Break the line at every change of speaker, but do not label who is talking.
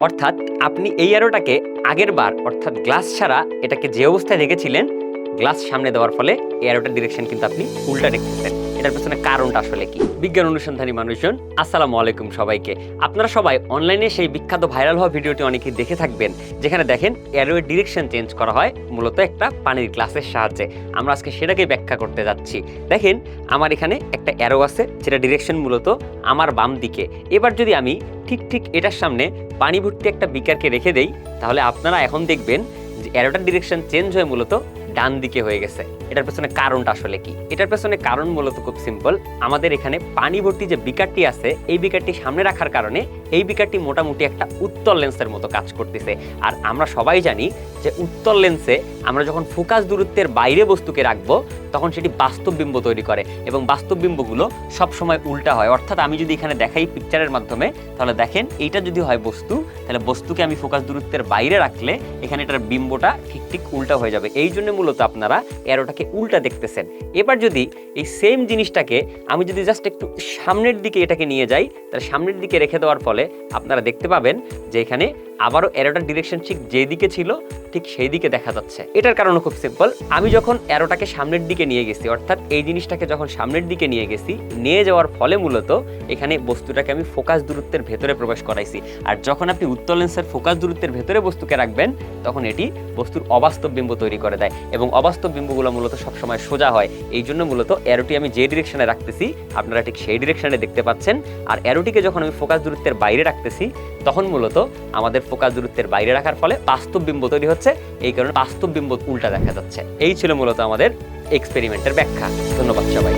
অর্থাৎ আপনি এই অ্যারোটাকে আগের বার অর্থাৎ গ্লাস ছাড়া এটাকে যে অবস্থায় রেখেছিলেন গ্লাস সামনে দেওয়ার ফলে এই অ্যারোটার ডিরেকশন কিন্তু আপনি উল্টা রেখেছেন এটার পেছনে কারণটা আসলে কি? বিজ্ঞান অনুসন্ধানী মানুষজন, আসসালামু আলাইকুম সবাইকে। আপনারা সবাই অনলাইনে সেই বিখ্যাত ভাইরাল হওয়া ভিডিওটি অনেকেই দেখে থাকবেন, যেখানে দেখেন অ্যারোয়ের ডিরেকশন চেঞ্জ করা হয় মূলত একটা পানির গ্লাসের সাহায্যে। আমরা আজকে সেটাকে ব্যাখ্যা করতে যাচ্ছি। দেখেন, আমার এখানে একটা অ্যারো আছে, যেটা ডিরেকশন মূলত আমার বাম দিকে। এবার যদি আমি ঠিক ঠিক এটার সামনে পানি ভর্তি একটা বিকারকে রেখে দেই, তাহলে আপনারা এখন দেখবেন যে অ্যারোটার ডিরেকশন চেঞ্জ হয়ে মূলত ডান দিকে হয়ে গেছে। এটার পেছনে কারণটা আসলে কি? এটার পেছনে কারণ মূলত খুব সিম্পল আমাদের এখানে পানি ভর্তি যে বিকারটি আছে, এই বিকারটি সামনে রাখার কারণে এই বিকারটি মোটামুটি একটা উত্তর লেন্সের মতো কাজ করতেছে। আর আমরা সবাই জানি যে উত্তর লেন্সে আমরা যখন ফোকাস দূরত্বের বাইরে বস্তুকে রাখব, তখন সেটি বাস্তব বিম্ব তৈরি করে এবং বাস্তব বিম্বগুলো সবসময় উল্টা হয়। অর্থাৎ আমি যদি এখানে দেখাই পিকচারের মাধ্যমে, তাহলে দেখেন এইটা যদি হয় বস্তু, তাহলে বস্তুকে আমি ফোকাস দূরত্বের বাইরে রাখলে এখানে এটার বিম্বটা ঠিক ঠিক উল্টা হয়ে যাবে। এই জন্য মূলত আপনারা অ্যারোটাকে উল্টা দেখতেছেন। এবার যদি এই সেম জিনিসটাকে আমি যদি জাস্ট একটু সামনের দিকে এটাকে নিয়ে যাই, তাহলে সামনের দিকে রেখে দেওয়ার ফলে আপনারা দেখতে পাবেন যে এখানে আবারও অ্যারোটার ডিরেকশন ঠিক যেদিকে ছিল, ঠিক সেই দিকে দেখা যাচ্ছে। এটার কারণও খুব সিম্পল আমি যখন অ্যারোটাকে সামনের দিকে নিয়ে গেছি, অর্থাৎ এই জিনিসটাকে যখন সামনের দিকে নিয়ে গেছি, নিয়ে যাওয়ার ফলে মূলত এখানে বস্তুটাকে আমি ফোকাস দূরত্বের ভেতরে প্রবেশ করাইছি। আর যখন আপনি উত্তর লেন্সের ফোকাস দূরত্বের ভেতরে বস্তুকে রাখবেন, তখন এটি বস্তুর অবাস্তব বিম্ব তৈরি করে দেয় এবং অবাস্তব বিম্বগুলো মূলত সবসময় সোজা হয়। এই জন্য মূলত অ্যারোটি আমি যে ডিরেকশনে রাখতেছি, আপনারা ঠিক সেই ডিরেকশনে দেখতে পাচ্ছেন। আর অ্যারোটিকে যখন আমি ফোকাস দূরত্বের বাইরে রাখতেছি তখন মূলত আমাদের ফোকাস দূরত্বের বাইরে রাখার ফলে বাস্তব বিম্ব তৈরি হচ্ছে। এই কারণে বাস্তব বিম্ব উল্টা দেখা যাচ্ছে। এই ছিল মূলত আমাদের এক্সপেরিমেন্টের ব্যাখ্যা। ধন্যবাদ সবাইকে।